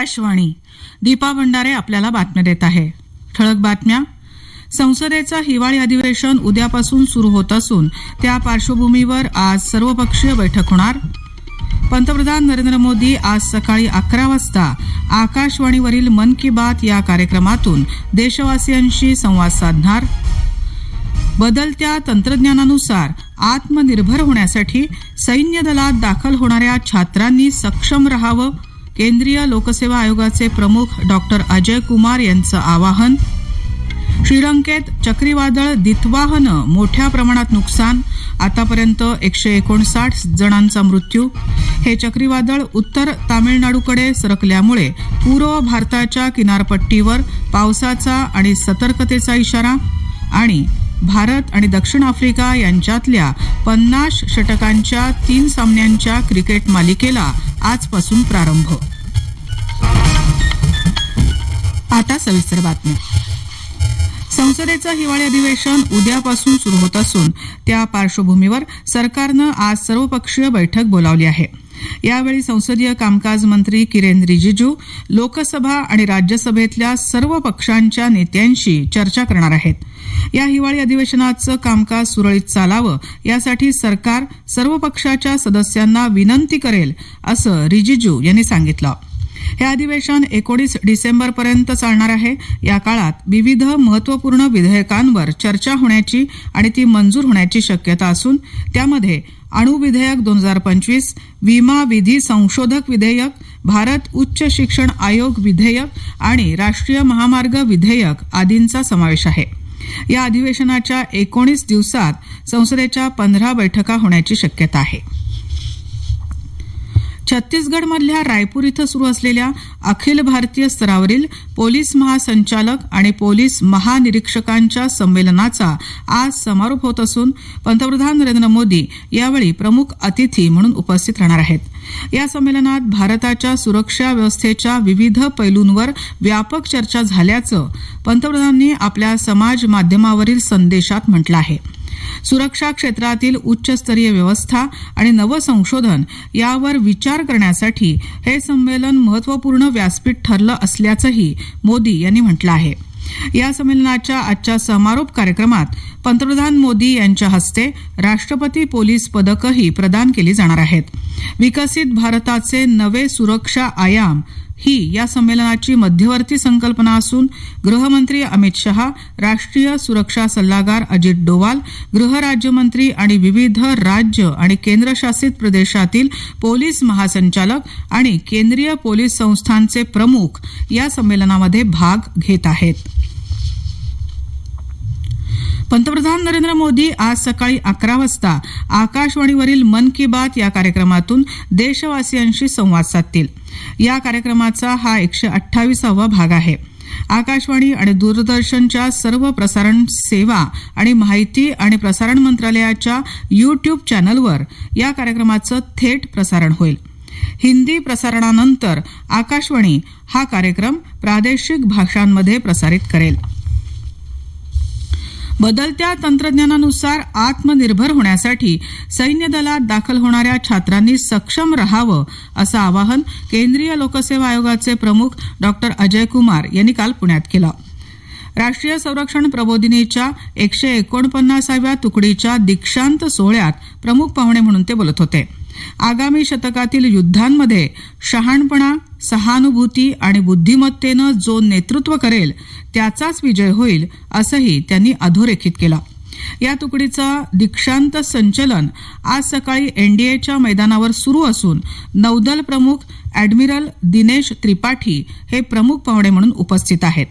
आकाशवाणी. दीपा भंडारे आपल्याला बातम्या देत आहे. ठळक बातम्या. संसदेचं हिवाळी अधिवेशन उद्यापासून सुरू होत असून त्या पार्श्वभूमीवर आज सर्वपक्षीय बैठक होणार. पंतप्रधान नरेंद्र मोदी आज सकाळी अकरा वाजता आकाशवाणीवरील मन की बात या कार्यक्रमातून देशवासियांशी संवाद साधणार. बदलत्या तंत्रज्ञानानुसार आत्मनिर्भर होण्यासाठी सैन्य दलात दाखल होणाऱ्या छात्रांनी सक्षम राहावं. केंद्रीय लोकसेवा आयोगाचे प्रमुख डॉक्टर अजय कुमार यांचं आवाहन श्रीलंकेत चक्रीवादळ दितवाहनं मोठ्या प्रमाणात नुकसान आतापर्यंत एकशे एकोणसाठ जणांचा मृत्यू. हे चक्रीवादळ उत्तर तामिळनाडूकडे सरकल्यामुळे पूर्व भारताच्या किनारपट्टीवर पावसाचा आणि सतर्कतेचा इशारा आणि भारत आणि दक्षिण आफ्रिका यांच्यातल्या पन्नास षटकांच्या तीन सामन्यांच्या क्रिकेट मालिकेला आजपासून प्रारंभ. आता सविस्तर बातमी. संसदेचं हिवाळी अधिवेशन उद्यापासून सुरू होत असून त्या पार्श्वभूमीवर सरकारनं आज सर्वपक्षीय बैठक बोलावली आहे. यावेळी संसदीय कामकाज मंत्री किरेन रिजिजू लोकसभा आणि राज्यसभेतल्या सर्व पक्षांच्या नेत्यांशी चर्चा करणार आहेत. या हिवाळी अधिवेशनाचं कामकाज सुरळीत चालावं यासाठी सरकार सर्व पक्षाच्या सदस्यांना विनंती करेल असं रिजिजू यांनी सांगितलं. हे अधिवेशन एकोणीस डिसेंबरपर्यंत चालणार आहे. या काळात विविध महत्त्वपूर्ण विधेयकांवर चर्चा होण्याची आणि ती मंजूर होण्याची शक्यता असून त्यामध्ये अणु विधेयक दोन हजार पंचवीस विमा विधी संशोधक विधेयक भारत उच्च शिक्षण आयोग विधेयक आणि राष्ट्रीय महामार्ग विधेयक आदींचा समावेश आहे. या अधिवेशनाच्या एकोणीस दिवसात संसदेच्या पंधरा बैठका होण्याची शक्यता आहे. छत्तीसगडमधल्या रायपूर इथं सुरू असलेल्या अखिल भारतीय स्तरावरील पोलीस महासंचालक आणि पोलीस महानिरीक्षकांच्या संमेलनाचा आज समारोप होत असून पंतप्रधान नरेंद्र मोदी यावेळी प्रमुख अतिथी म्हणून उपस्थित राहणार आहेत. या संमेलनात भारताच्या सुरक्षा व्यवस्थेच्या विविध पैलूंवर व्यापक चर्चा झाल्याचं पंतप्रधानांनी आपल्या समाज माध्यमावरील संदेशात म्हटलं आहे. सुरक्षा क्षेत्रातील उच्चस्तरीय व्यवस्था आणि नवसंशोधन यावर विचार करण्यासाठी हे संमेलन महत्त्वपूर्ण व्यासपीठ ठरलं असल्याचंही मोदी यांनी म्हटलं आहे. या संमेलनाच्या आजच्या समारोप कार्यक्रमात पंतप्रधान मोदी यांच्या हस्ते राष्ट्रपती पोलीस पदकही प्रदान केली जाणार आहेत. विकसित भारताचे नवे सुरक्षा आयाम ही या संमेलनाची मध्यवर्ती संकल्पना असून गृहमंत्री अमित शहा राष्ट्रीय सुरक्षा सल्लागार अजित डोवाल गृहराज्यमंत्री आणि विविध राज्य आणि केंद्रशासित प्रदेशातील पोलीस महासंचालक आणि केंद्रीय पोलीस संस्थांचे प्रमुख या संमेलनामध्ये भाग घेत आहेत. पंतप्रधान नरेंद्र मोदी आज सकाळी अकरा वाजता आकाशवाणीवरील मन की बात या कार्यक्रमातून देशवासियांशी संवाद साधतील. या कार्यक्रमाचा हा एकशे अठ्ठावीसावा भाग आहे. आकाशवाणी आणि दूरदर्शनच्या सर्व प्रसारण सेवा आणि माहिती आणि प्रसारण मंत्रालयाच्या यूट्यूब चॅनलवर या कार्यक्रमाचं थेट प्रसारण होईल. हिंदी प्रसारणानंतर आकाशवाणी हा कार्यक्रम प्रादेशिक भाषांमध्ये प्रसारित करेल. बदलत्या तंत्रज्ञानानुसार आत्मनिर्भर होण्यासाठी सैन्य दलात दाखल होणाऱ्या छात्रांनी सक्षम राहावं असं आवाहन केंद्रीय लोकसेवा आयोगाचे प्रमुख डॉक्टर अजय कुमार यांनी काल पुण्यात केलं. राष्ट्रीय संरक्षण प्रबोधिनीच्या एकशे एकोणपन्नासाव्या तुकडीच्या दीक्षांत सोहळ्यात प्रमुख पाहुणे म्हणून ते बोलत होते. आगामी शतकातील युद्धांमध्ये शहाणपणा सहानुभूती आणि बुद्धिमत्तेनं जो नेतृत्व करेल त्याचाच विजय होईल असंही त्यांनी अधोरेखित केलं. या तुकडीचं दीक्षांत संचलन आज सकाळी एनडीएच्या मैदानावर सुरू असून नौदल प्रमुख ॲडमिरल दिनेश त्रिपाठी हे प्रमुख पाहुणे म्हणून उपस्थित आहेत.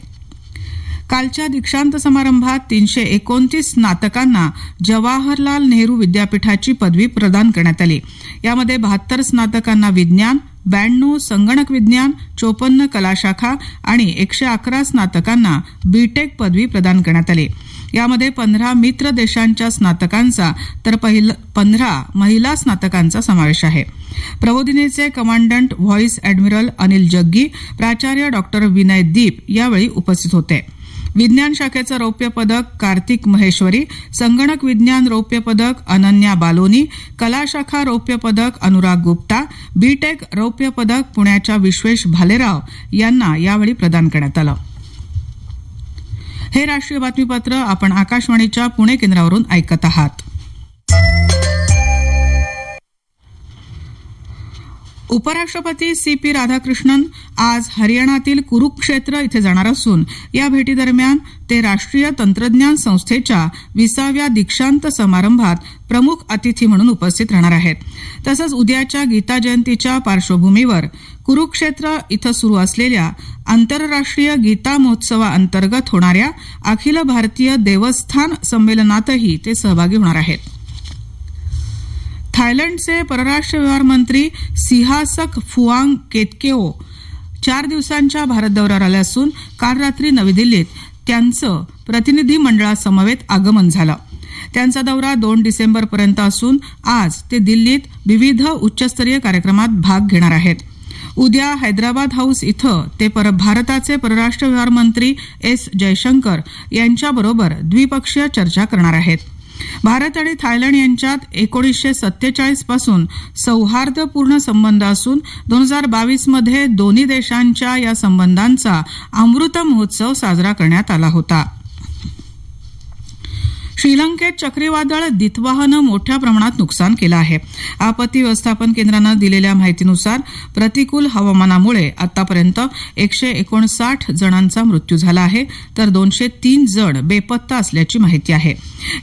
कालच्या दीक्षांत समारंभात तीनशे एकोणतीस स्नातकांना जवाहरलाल नेहरू विद्यापीठाची पदवी प्रदान करण्यात आली. यामध्ये बहात्तर स्नातकांना विज्ञान ब्याण्णव संगणक विज्ञान चोपन्न कलाशाखा आणि एकशे अकरा स्नातकांना बीटेक पदवी प्रदान करण्यात आली. यामध्ये पंधरा मित्र देशांच्या स्नातकांचा तर पंधरा महिला स्नातकांचा समावेश आहे. प्रबोधिनीचे commandant vice admiral Anil Jaggi प्राचार्य डॉक्टर विनय दीप यावेळी उपस्थित होते. विज्ञान शाखेचं रौप्य पदक कार्तिक महेश्वरी संगणक विज्ञान रौप्य पदक अनन्या बालोनी कला शाखा रौप्य पदक अनुराग गुप्ता बीटेक रौप्य पदक पुण्याच्या विश्वेश भालेराव यांना यावेळी प्रदान करण्यात आलं. हे राष्ट्रीय बातमीपत्र आपण आकाशवाणीच्या पुणे केंद्रावरून ऐकत आहात. उपराष्ट्रपती सी पी राधाकृष्णन आज हरियाणातील कुरुक्षेत्र इथे जाणार असून या भेटीदरम्यान ते राष्ट्रीय तंत्रज्ञान संस्थेच्या विसाव्या दीक्षांत समारंभात प्रमुख अतिथी म्हणून उपस्थित राहणार आहेत. तसंच उद्याच्या गीता जयंतीच्या पार्श्वभूमीवर कुरुक्षेत्र इथं सुरू असलेल्या आंतरराष्ट्रीय गीता महोत्सवाअंतर्गत होणाऱ्या अखिल भारतीय देवस्थान संमेलनातही ते सहभागी होणार आहेत. थायलंडचे परराष्ट्र व्यवहार मंत्री सिहासक फुआंग केतकेओ चार दिवसांच्या भारत दौऱ्यावर आले असून काल रात्री नवी दिल्लीत त्यांचं प्रतिनिधी मंडळासमवेत आगमन झालं. त्यांचा दौरा दोन डिसेंबर पर्यंत असून आज ते दिल्लीत विविध उच्चस्तरीय कार्यक्रमात भाग घेणार आहेत. उद्या हैदराबाद हाऊस इथं ते पर भारताचे परराष्ट्र व्यवहार मंत्री एस जयशंकर यांच्याबरोबर द्विपक्षीय चर्चा करणार आहेत. भारत आणि थायलंड यांच्यात एकोणीसशे सत्तेचाळीसपासून सौहार्दपूर्ण संबंध असून दोन हजार बावीसमध्ये दोन्ही देशांच्या या संबंधांचा अमृत महोत्सव साजरा करण्यात आला होता. श्रीलंकेत चक्रीवादळ दितवाहनं मोठ्या प्रमाणात नुकसान केलं आहे. आपत्ती व्यवस्थापन केंद्रानं दिलेल्या माहितीनुसार प्रतिकूल हवामानामुळे आतापर्यंत एकशे एकोणसाठ जणांचा मृत्यू झाला आहे तर दोनशे तीन जण बेपत्ता असल्याची माहिती आहे.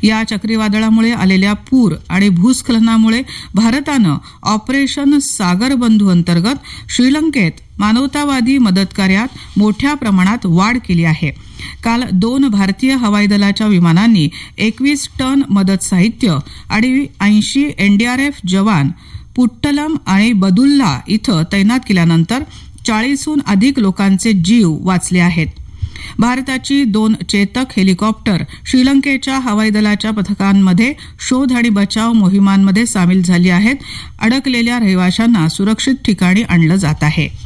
या चक्रीवादळामुळे आलेल्या पूर आणि भूस्खलनामुळे भारतानं ऑपरेशन सागर बंधू अंतर्गत श्रीलंकेत मानवतावादी मदतकार्यात मोठ्या प्रमाणात वाढ केली आहे. काल दोन भारतीय हवाई दलाच्या विमानांनी एकवीस टन मदत साहित्य आणि ऐंशी एनडीआरएफ जवान पुट्टलम आणि बदुल्ला इथं तैनात केल्यानंतर चाळीसहून अधिक लोकांचे जीव वाचले आहेत. भारताची दोन चेतक हेलिकॉप्टर श्रीलंकेच्या हवाई दलाच्या पथकांमध्ये शोध आणि बचाव मोहिमांमध्ये सामील झाली आहेत. अडकलेल्या रहिवाशांना सुरक्षित ठिकाणी आणलं जात आहे.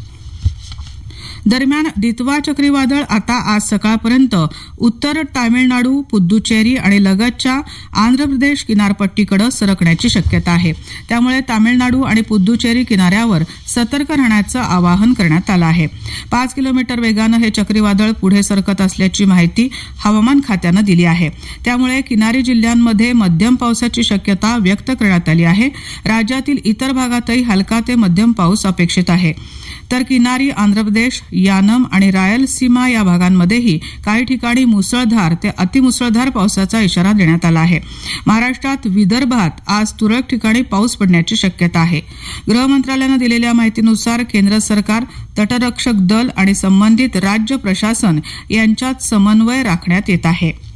दरम्यान दितवा चक्रीवादळ आता आज सकाळपर्यंत उत्तर तामिळनाडू पुद्दुचेरी आणि लगतच्या आंध्र प्रदेश किनारपट्टीकडे सरकण्याची शक्यता आहे. त्यामुळे तामिळनाडू आणि पुद्दुचेरी किनाऱ्यावर सतर्क राहण्याचं आवाहन करण्यात आलं आहे. पाच किलोमीटर वेगानं हे चक्रीवादळ पुढे सरकत असल्याची माहिती हवामान खात्यानं दिली आहे. त्यामुळे किनारी जिल्ह्यांमध्ये मध्यम पावसाची शक्यता व्यक्त करण्यात आली आहे. राज्यातील इतर भागातही हलका ते मध्यम पाऊस अपेक्षित आहे. उत्तर किनारी आंध्र प्रदेश यानम आणि रायलसीमा या भागांमध्येही काही ठिकाणी मुसळधार ते अतिमुसळधार पावसाचा इशारा देण्यात आला आहे. महाराष्ट्रात विदर्भात आज तुरळक ठिकाणी पाऊस पडण्याची शक्यता आहे. गृह मंत्रालयानं दिलेल्या माहितीनुसार केंद्र सरकार तटरक्षक दल आणि संबंधित राज्य प्रशासन यांच्यात समन्वय राखण्यात येत आहे.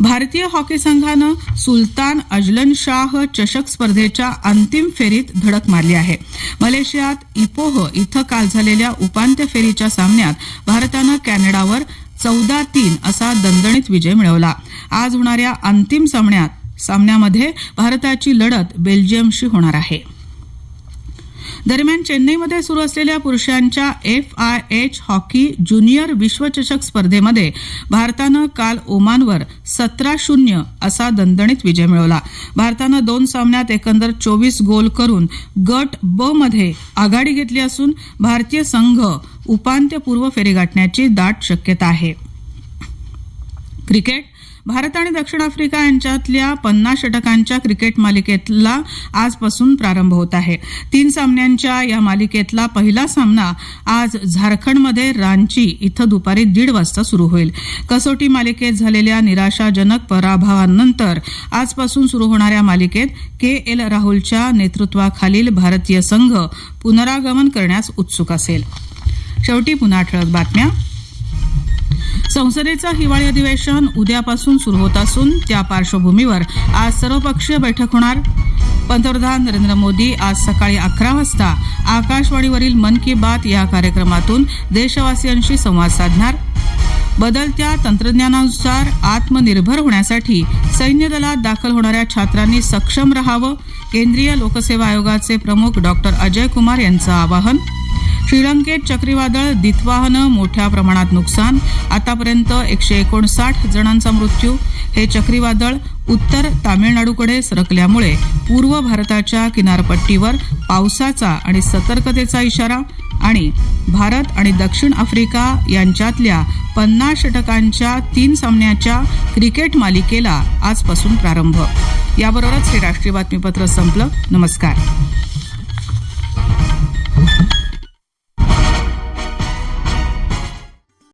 भारतीय हॉकी संघानं सुलतान अजलन शाह चषक स्पर्धेच्या अंतिम फेरीत धडक मारली आहे. मलेशियात इपोह इथं काल झालेल्या उपांत्य फेरीच्या सामन्यात भारतानं कॅनडावर चौदा तीन असा दणदणीत विजय मिळवला. आज होणाऱ्या अंतिम सामन्यात सामन्यामध्ये भारताची लढत बेल्जियमशी होणार आहे. दरम्यान चेन्नईमध्ये सुरू असलेल्या पुरुषांच्या F I H hockey junior विश्वचषक स्पर्धेमध्ये भारतानं काल ओमानवर सतरा शून्य असा दणदणीत विजय मिळवला. भारतानं दोन सामन्यात एकंदर चोवीस गोल करून गट ब मध्ये आघाडी घेतली असून भारतीय संघ उपांत्यपूर्व फेरी गाठण्याची दाट शक्यता आहे. क्रिकेट भारत आणि दक्षिण आफ्रिका यांच्यातल्या पन्नास षटकांच्या क्रिकेट मालिकेतला आजपासून प्रारंभ होत आहे. तीन सामन्यांच्या या मालिकेतला पहिला सामना आज झारखंडमध्ये रांची इथं दुपारी दीड वाजता सुरू होईल. कसोटी मालिकेत झालेल्या निराशाजनक पराभवानंतर आजपासून सुरू होणाऱ्या मालिकेत के एल राहुलच्या नेतृत्वाखालील भारतीय संघ पुनरागमन करण्यास उत्सुक असेल. शेवटी पुन्हा ठळक बातम्या. संसदेचं हिवाळी अधिवेशन उद्यापासून सुरू होत असून त्या पार्श्वभूमीवर आज सर्वपक्षीय बैठक होणार. पंतप्रधान नरेंद्र मोदी आज सकाळी अकरा वाजता आकाशवाणीवरील मन की बात या कार्यक्रमातून देशवासियांशी संवाद साधणार. बदलत्या तंत्रज्ञानानुसार आत्मनिर्भर होण्यासाठी सैन्य दलात दाखल होणाऱ्या छात्रांनी सक्षम राहावं केंद्रीय लोकसेवा आयोगाचे प्रमुख डॉक्टर अजय कुमार यांचं आवाहन. श्रीलंकेत चक्रीवादळ दितवाहनं मोठ्या प्रमाणात नुकसान आतापर्यंत एकशे एकोणसाठ जणांचा मृत्यू. हे चक्रीवादळ उत्तर तामिळनाडूकडे सरकल्यामुळे पूर्व भारताच्या किनारपट्टीवर पावसाचा आणि सतर्कतेचा इशारा आणि भारत आणि दक्षिण आफ्रिका यांच्यातल्या पन्नास षटकांच्या तीन सामन्याच्या क्रिकेट मालिकेला आजपासून प्रारंभ. याबरोबरच हे राष्ट्रीय बातमीपत्र संपलं. नमस्कार.